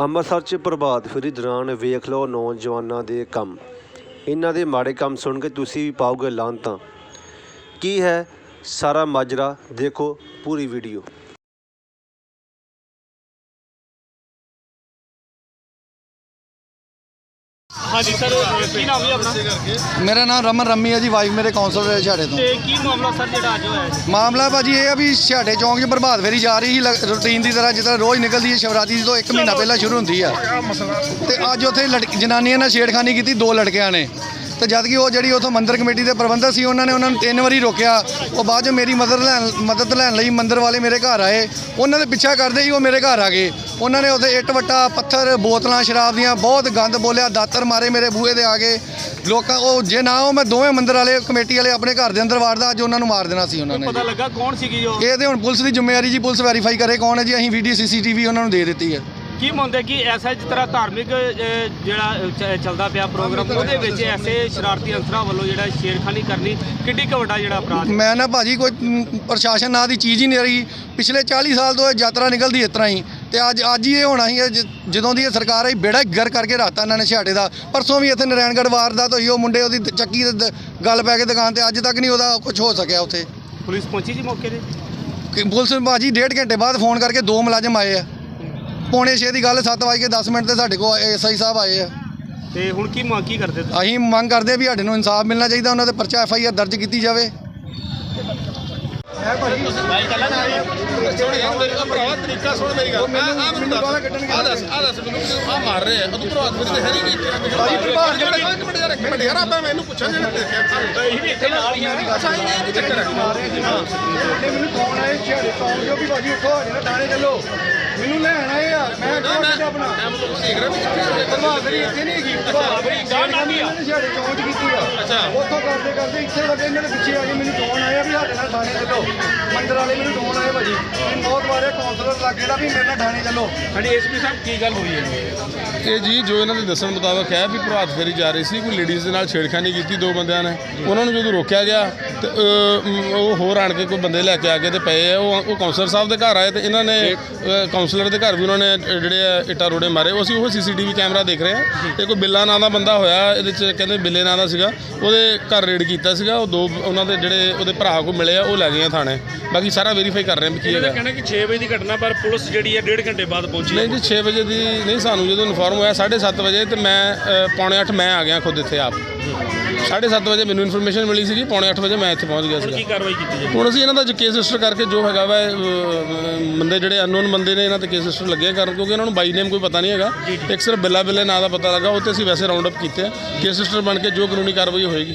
ਅੰਮ੍ਰਿਤਸਰ 'ਚ ਪ੍ਰਭਾਤ ਫੇਰੀ ਦੌਰਾਨ ਵੇਖ ਲਓ ਨੌਜਵਾਨਾਂ ਦੇ ਕੰਮ। ਇਹਨਾਂ ਦੇ ਮਾੜੇ ਕੰਮ ਸੁਣ ਕੇ ਤੁਸੀਂ ਵੀ ਪਾਓਗੇ ਲਾਂਤਾਂ ਕੀ ਹੈ ਸਾਰਾ ਮਾਜਰਾ? ਦੇਖੋ ਪੂਰੀ ਵੀਡੀਓ ਹਾਂਜੀ ਸਰ ਕੀ ਨਾਮ ਹੈ ਆਪਣਾ? ਮੇਰਾ ਨਾਮ ਰਮਨ ਰੰਮੀ ਹੈ ਜੀ ਵਾਈਫ ਮੇਰੇ ਕਾਉਂਸਲਰ ਹੈ ਛਾੜੇ ਤੋਂ। ਤੇ ਕੀ ਮਾਮਲਾ ਸਰ ਜਿਹੜਾ ਅੱਜ ਹੋਇਆ ਹੈ ਮਾਮਲਾ ਭਾਜੀ ਇਹ ਆ ਵੀ ਛਾੜੇ ਚੌਂਕ 'ਚ ਪ੍ਰਭਾਤ ਫੇਰੀ ਜਾ ਰਹੀ ਸੀ ਰੂਟੀਨ ਦੀ ਤਰ੍ਹਾਂ ਜਿਸ ਤਰ੍ਹਾਂ ਰੋਜ਼ ਨਿਕਲਦੀ ਹੈ ਸ਼ਿਵਰਾਤਰੀ ਤੋਂ 1 ਮਹੀਨਾ ਪਹਿਲਾਂ ਸ਼ੁਰੂ ਹੁੰਦੀ ਆ। ਤੇ ਅੱਜ ਉੱਥੇ ਲੜਕ- ਜਨਾਨੀਆਂ ਨੇ ਛੇੜਖਾਨੀ ਕੀਤੀ ਦੋ ਲੜਕਿਆਂ ਨੇ। ਤੇ ਜਦ ਕਿ ਉਹ ਜਿਹੜੀ ਉਥੋਂ ਮੰਦਿਰ ਕਮੇਟੀ ਦੇ ਪ੍ਰਬੰਧਕ ਸੀ ਉਹਨਾਂ ਨੇ ਉਹਨਾਂ ਨੂੰ ਤਿੰਨ ਵਾਰੀ ਰੋਕਿਆ। ਉਹ ਬਾਅਦ 'ਚ ਮੇਰੀ ਮਦਦ ਲੈਣ ਮਦਦ ਲੈਣ ਲਈ ਮੰਦਿਰ ਵਾਲੇ ਮੇਰੇ ਘਰ ਆਏ। ਉਹਨਾਂ ਦੇ ਪਿੱਛਾ ਕਰਦੇ ਹੀ ਉਹ ਮੇਰੇ ਘਰ ਆ ਗਏ। ਉਹਨਾਂ ਨੇ ਉੱਥੇ ਇੱਟ ਵੱਟਾ ਪੱਥਰ ਬੋਤਲਾਂ ਸ਼ਰਾਬ ਦੀਆਂ ਬਹੁਤ ਗੰਦ ਬੋਲਿਆ ਦਾਤਰ ਮਾਰੇ ਮੇਰੇ ਬੂਹੇ ਦੇ ਆ ਕੇ ਲੋਕਾਂ ਉਹ ਜੇ ਨਾ ਉਹ ਮੈਂ ਦੋਵੇਂ ਮੰਦਿਰ ਵਾਲੇ ਕਮੇਟੀ ਵਾਲੇ ਆਪਣੇ ਘਰ ਦੇ ਅੰਦਰ ਵਾੜਦਾ ਅੱਜ ਉਹਨਾਂ ਨੂੰ ਮਾਰ ਦੇਣਾ ਸੀ ਉਹਨਾਂ ਨੇ। ਪਤਾ ਲੱਗਾ ਕੌਣ ਸੀਗੀ ਜੋ ਇਹ ਤੇ ਹੁਣ ਪੁਲਿਸ ਦੀ ਜ਼ਿੰਮੇਵਾਰੀ ਜੀ ਪੁਲਿਸ ਵੈਰੀਫਾਈ ਕਰੇ ਕੌਣ ਹੈ ਜੀ ਅਸੀਂ ਵੀਡੀਓ ਸੀਸੀਟੀਵੀ ਉਹਨਾਂ ਨੂੰ ਦੇ ਦਿੱਤੀ ਹੈ। ਕੀ ਮੰਨਦੇ ਕਿ ਐਸਾ ਜਿਸ ਤਰ੍ਹਾਂ ਧਾਰਮਿਕ ਜਿਹੜਾ ਚ- ਚੱਲਦਾ ਪਿਆ ਪ੍ਰੋਗਰਾਮ ਉਹਦੇ ਵਿੱਚ ਐਸੇ ਸ਼ਰਾਰਤੀ ਅੰਸਰਾਂ ਵੱਲੋਂ ਜਿਹੜਾ ਛੇੜਖਾਨੀ ਕਰਨੀ ਕਿੱਡੀ ਕੁ ਵੱਡਾ ਜਿਹੜਾ ਅਪਰਾਧ ਹੈ? ਮੈਂ ਨਾ ਭਾਜੀ ਕੋਈ ਮ, ਪ੍ਰਸ਼ਾਸਨ ਨਾਂ ਦੀ ਚੀਜ਼ ਹੀ ਨਹੀਂ ਰਹੀ। ਪਿਛਲੇ 40 ਸਾਲ ਤੋਂ ਇਹ ਯਾਤਰਾ ਨਿਕਲਦੀ ਇਸ ਤਰ੍ਹਾਂ ਹੀ ਤੇ ਅੱਜ ਅੱਜ ਹੀ ਇਹ ਹੋਣਾ ਹੀ ਹੈ ਜ- ਜਦੋਂ ਦੀ ਇਹ ਸਰਕਾਰ ਆਈ ਬੇੜਾ ਗਰ ਕਰਕੇ ਰਾਤਾ ਇਹਨਾਂ ਨੇ ਛਾੜੇ ਦਾ। ਪਰਸੋਂ ਵੀ ਇੱਥੇ ਨਰੈਣਗੜ੍ਹ ਵਾਰਦਾਤ ਹੋਈ ਉਹ ਮੁੰਡੇ ਉਹਦੀ ਦ- ਚੱਕੀ ਤੇ ਦ- ਗੱਲ ਪੈ ਕੇ ਦੁਕਾਨ ਤੇ ਅੱਜ ਤੱਕ ਨਹੀਂ ਉਹਦਾ ਕੁਝ ਹੋ ਸਕਿਆ ਉੱਥੇ। ਪੁਲਿਸ ਪਹੁੰਚੀ ਜੀ ਮੌਕੇ ਤੇ? ਕਿ ਪੁਲਿਸ ਨੂੰ ਭਾਜੀ ਡੇਢ ਘੰਟੇ ਬਾਅਦ ਫੋਨ ਕਰਕੇ ਦੋ ਮੁਲਾਜ਼ਮ ਆਏ ਆ। ਪੌਣੇ 6 ਦੀ ਗੱਲ 7 ਵਜੇ ਕੇ 10 ਮਿੰਟ ਤੇ ਸਾਡੇ ਕੋਲ ਐਸਆਈ ਸਾਹਿਬ ਆਏ ਆ। ਤੇ ਹੁਣ ਕੀ ਮੰਗ ਕੀ ਕਰਦੇ ਤੁਸੀਂ? ਅਸੀਂ ਮੰਗ ਕਰਦੇ ਆ ਵੀ ਸਾਡੇ ਨੂੰ ਇਨਸਾਫ ਮਿਲਣਾ ਚਾਹੀਦਾ ਉਹਨਾਂ ਦੇ ਪਰਚਾ ਐਫ ਆਈ ਆਰ ਦਰਜ ਕੀਤੀ ਜਾਵੇ। ਭਰਾਵਾ ਤਰੀਕਾ ਸੁਣ ਮੇਰੀ ਗੱਲ। ਆ ਆ ਮੈਨੂੰ ਦੱਸ। ਆ ਦੱਸ ਆ ਦੱਸ ਮੈਨੂੰ ਆ ਮਾਰ ਰਹੇ ਆ? ਤੂੰ ਪ੍ਰਭਾਤ ਫਿਰ ਤੇ ਹੈ ਨਹੀਂ ਕਿ ਭਾਈ ਪ੍ਰਭਾਤ ਜਿਹੜਾ ਇੱਕ ਮਿੰਟ ਯਾਰ ਇੱਕ ਮਿੰਟ ਯਾਰ ਆਪਾਂ ਮੈਨੂੰ ਪੁੱਛਾਂ ਜਿਹੜਾ ਦੇਖਿਆ ਇਹ ਵੀ ਇੱਥੇ ਨਾਲ ਹੀ ਆ ਚੱਕਰ ਮੈਨੂੰ ਫੋਨ ਆਏ ਛੇੜੇ ਕੌਣ ਜੋ ਵੀ ਭਾਜੀ ਉੱਠੋ ਸਾਡੇ ਨਾਲ ਥਾਣੇ ਚੱਲੋ। ਮੈਨੂੰ ਲੈਣ ਆਏ ਆ ਮੈਂ ਨਾ ਮੈਂ ਮੈਂ ਮਤਲਬ ਦੇਖ ਰਿਹਾ ਵੀ ਕਿੱਥੇ ਪ੍ਰਭਾਵਰੀ ਇੱਥੇ ਨਹੀਂ ਹੈਗੀ। ਪ੍ਰਭਾਵਰੀ ਨਾਲ ਹੀ ਆ। ਛੇੜੇ ਚੌਂਚ ਕੀਤੀ ਆ। ਅੱਛਾ। ਉੱਥੋਂ ਕਰਦੇ ਕਰਦੇ ਇੱਥੇ ਲੱਗੇ ਇਹਨਾਂ ਦੇ ਪਿੱਛੇ ਆ ਕੇ ਮੈਨੂੰ ਫੋਨ ਆਇਆ ਵੀ ਸਾਡੇ ਨਾਲ ਥਾਣੇ ਚੱਲੋ। ਮੰਦਰ ਵਾਲੇ ਫੋਨ ਮੈਨੂੰ ਬਹੁਤ ਵਾਰੇ ਕਾਉਂਸਲਰ ਲੱਗੇ ਦਾ ਵੀ ਮੇਰੇ ਨਾਲ ਥਾਣੇ ਚੱਲੋ। ਹਾਂਜੀ ਐਸਪੀ ਸਾਹਿਬ ਕੀ ਗੱਲ ਹੋਈ ਹੈ ਇਹ ਜੀ ਜੋ ਇਹਨਾਂ ਦੇ ਦੱਸਣ ਮੁਤਾਬਕ ਹੈ ਵੀ ਪ੍ਰਭਾਤ ਫੇਰੀ ਜਾ ਰਹੀ ਸੀ ਕੋਈ ਲੇਡੀਜ਼ ਦੇ ਨਾਲ ਛੇੜਖਾਨੀ ਕੀਤੀ ਦੋ ਬੰਦਿਆਂ ਨੇ। ਉਹਨਾਂ ਨੂੰ ਜਦੋਂ ਰੋਕਿਆ ਗਿਆ ਤੇ ਉਹ ਹੋਰ ਆਣ ਕੇ ਕੋਈ ਬੰਦੇ ਲੈ ਕੇ ਆ ਕੇ ਤੇ ਪਏ ਆ। ਉਹ ਉਹ ਕਾਉਂਸਲਰ ਸਾਹਿਬ ਦੇ ਘਰ ਆਏ ਤੇ ਇਹਨਾਂ ਨੇ ਕਾਉਂਸਲਰ ਦੇ ਘਰ ਵੀ ਉਹਨਾਂ ਨੇ ਜਿਹੜੇ ਆ ਇੱਟਾਂ ਰੋੜੇ ਮਾਰੇ। ਉਹ ਅਸੀਂ ਉਹ ਸੀਸੀਟੀਵੀ ਕੈਮਰਾ ਦੇਖ ਰਹੇ ਹਾਂ ਇਹ ਕੋਈ ਬਿੱਲਾ ਨਾਂ ਦਾ ਬੰਦਾ ਹੋਇਆ ਇਹਦੇ ਚ ਕਹਿੰਦੇ ਬਿੱਲੇ ਨਾਂ ਦਾ ਸੀਗਾ। ਉਹਦੇ ਘਰ ਰੇਡ ਕੀਤਾ ਸੀਗਾ ਉਹ ਦੋ ਉਹਨਾਂ ਦੇ ਜਿਹੜੇ ਉਹਦੇ ਭਰਾ ਕੋ ਮਿਲੇ ਆ ਉਹ ਲੈ ਗਏ ਆ ਥਾਣੇ। ਬਾਕੀ ਸਾਰਾ ਵੈਰੀਫਾਈ ਕਰ ਰਹੇ ਆ ਵੀ ਕੀ ਹੈਗਾ। ਕਹਿੰਦੇ ਕਿ 6 ਵਜੇ ਦੀ ਘਟਨਾ ਪਰ ਪੁਲਿਸ ਜਿਹੜੀ ਹੈ ਡੇਢ ਘੰਟੇ ਬਾਅਦ ਪਹੁੰਚੀ ਨਹੀਂ ਜੀ 6 ਵਜੇ ਦੀ ਨਹੀਂ ਸਾਨੂੰ ਜਦੋਂ ਇਨਫੋਰਮ ਹੋਇਆ 7:30 ਵਜੇ ਤੇ ਮੈਂ ਅ, ਪੌਣੇ 8 ਮੈਂ ਆ ਗਿਆ ਖੁਦ ਇੱਥੇ ਆਪ। 7:30 ਵਜੇ ਮੈਨੂੰ ਇਨਫੋਰਮੇਸ਼ਨ ਮਿਲੀ ਸੀਗੀ ਪੌਣੇ 8 ਵਜੇ ਮੈਂ ਇੱਥੇ ਪਹੁੰਚ ਗਿਆ ਸੀਗਾ। ਕਾਰਵਾਈ ਕੀਤੀ ਜਾਵੇ ਹੁਣ ਅਸੀਂ ਇਹਨਾਂ ਦਾ ਕੇਸ ਰਜਿਸਟਰ ਕਰਕੇ ਜੋ ਹੈਗਾ ਵਾ ਇਹ, ਅ, ਬੰਦੇ ਜਿਹੜੇ ਅਨਨੋਨ ਬੰਦੇ ਨੇ ਇਹਨਾਂ ਤੇ ਕੇਸ ਰਜਿਸਟਰ ਲੱਗੇ ਕਰਨ ਕਿਉਂਕਿ ਇਹਨਾਂ ਨੂੰ ਬਾਈ ਨੇਮ ਕੋਈ ਪਤਾ ਨਹੀਂ ਹੈਗਾ। ਇੱਕ ਸਿਰਫ ਬਿੱਲਾ ਬਿੱਲੇ ਨਾਂ ਦਾ ਪਤਾ ਲੱਗਾ ਉਹ ਤੇ ਅਸੀਂ ਵੈਸੇ ਰਾਉਂਡ ਅਪ ਕੀਤੇ ਆ। ਕੇਸ ਰਜਿਸਟਰ ਬਣ ਕੇ ਜੋ ਕਾਨੂੰਨੀ ਕਾਰਵਾਈ ਹੋਏਗੀ।